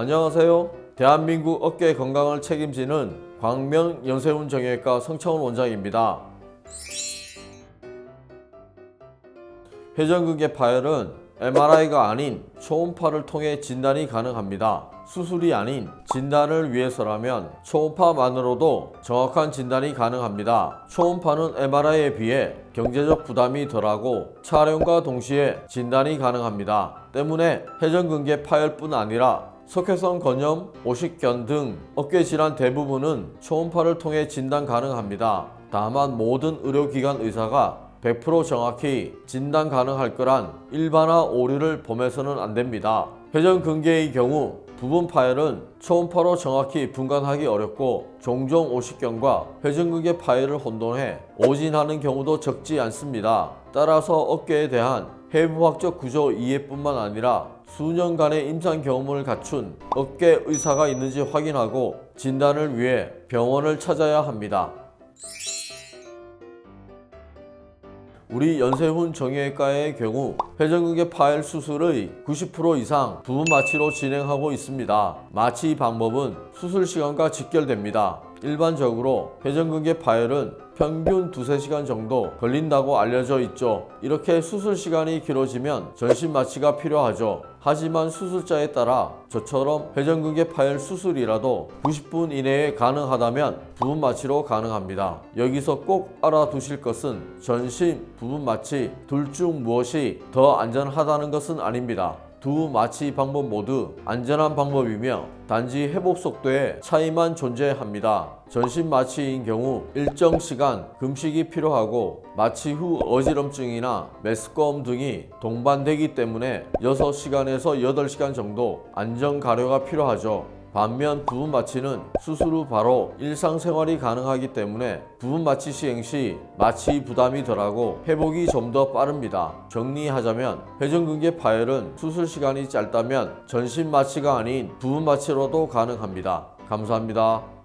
안녕하세요. 대한민국 어깨 건강을 책임지는 광명 연세훈 정형외과 성창훈 원장입니다. 회전근개 파열은 MRI가 아닌 초음파를 통해 진단이 가능합니다. 수술이 아닌 진단을 위해서라면 초음파만으로도 정확한 진단이 가능합니다. 초음파는 MRI에 비해 경제적 부담이 덜하고 촬영과 동시에 진단이 가능합니다. 때문에 회전근개 파열뿐 아니라 석회성 건염, 오십견 등 어깨 질환 대부분은 초음파를 통해 진단 가능합니다. 다만 모든 의료기관 의사가 100% 정확히 진단 가능할 거란 일반화 오류를 범해서는 안 됩니다. 회전근개의 경우 부분 파열은 초음파로 정확히 분간하기 어렵고 종종 오십견과 회전근개 파열을 혼돈해 오진하는 경우도 적지 않습니다. 따라서 어깨에 대한 해부학적 구조 이해뿐만 아니라 수년간의 임상 경험을 갖춘 어깨 의사가 있는지 확인하고 진단을 위해 병원을 찾아야 합니다. 우리 연세훈 정형외과의 경우 회전근개 파열 수술의 90% 이상 부분 마취로 진행하고 있습니다. 마취 방법은 수술 시간과 직결됩니다. 일반적으로 회전근개 파열은 평균 두세 시간 정도 걸린다고 알려져 있죠. 이렇게 수술 시간이 길어지면 전신 마취가 필요하죠. 하지만 수술자에 따라 저처럼 회전근개 파열 수술이라도 90분 이내에 가능하다면 부분 마취로 가능합니다. 여기서 꼭 알아두실 것은 전신, 부분 마취 둘 중 무엇이 더 안전하다는 것은 아닙니다. 두 마취 방법 모두 안전한 방법이며 단지 회복 속도의 차이만 존재합니다. 전신 마취인 경우 일정 시간 금식이 필요하고 마취 후 어지럼증이나 메스꺼움 등이 동반되기 때문에 6시간에서 8시간 정도 안전 가려가 필요하죠. 반면 부분 마취는 수술 후 바로 일상생활이 가능하기 때문에 부분 마취 시행 시 마취 부담이 덜하고 회복이 좀 더 빠릅니다. 정리하자면 회전근개 파열은 수술 시간이 짧다면 전신 마취가 아닌 부분 마취로도 가능합니다. 감사합니다.